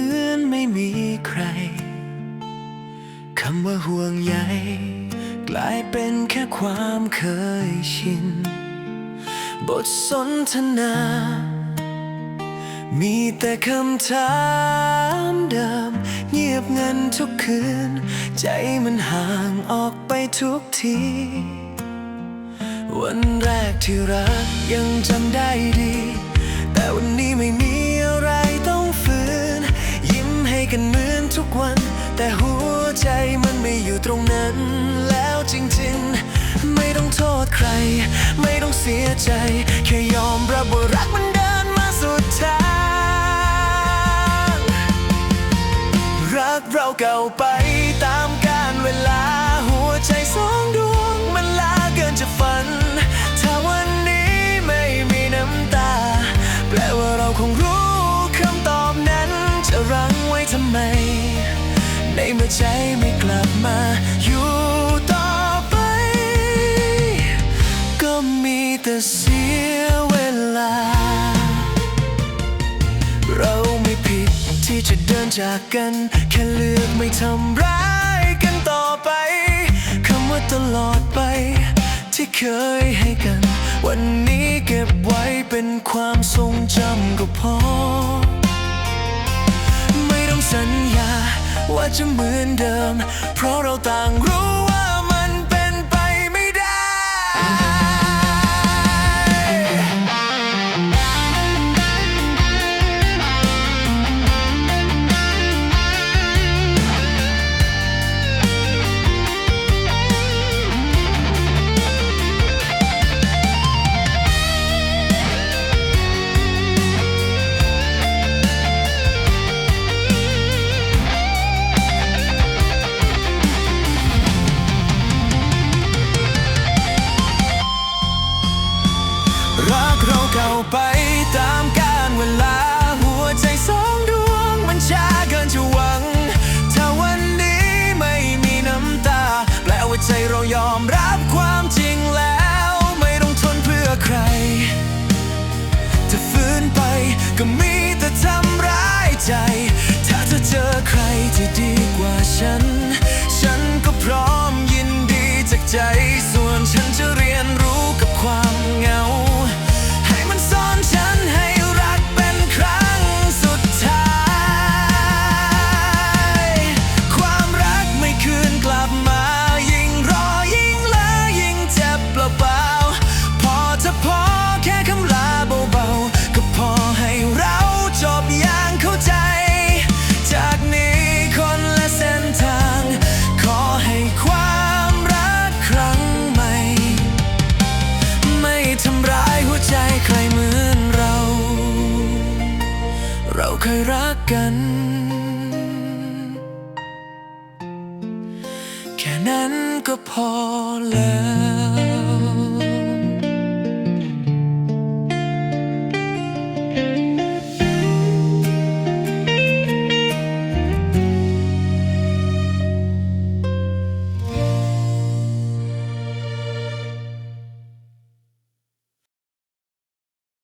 ือนไม่มีใคร คำว่าห่วงใยกลายเป็นแค่ความเคยชิน บทสนทนา มีแต่คำถามเดิม เงียบเงินทุกคืน ใจมันห่างออกไปทุกที วันแรกที่รักยังจำได้ดี แต่วันนี้ไม่ กันเหมือนทุกวัน แต่หัวใจมันไม่อยู่ตรงนั้น แล้วจริงๆ ไม่ต้องโทษใคร ไม่ต้องเสียใจ แค่ยอมรับว่ารักมันเดินมาสุดทางรักเราเก่าไปตามกาลเวลา ไม ในเมื่อใจไม่กลับมาอยู่ต่อไป ก็มีแต่เสียเวลา เราไม่ผิดที่จะเดินจากกัน แค่เลือกไม่ทำร้ายกันต่อไป คำว่าตลอดไปที่เคยให้กัน ว่าจะเหมือนเดิม เพราะเราต่างรู้ รักเราเข้าไปตามกาลเวลา เคยรักกัน แค่นั้นก็พอแล้ว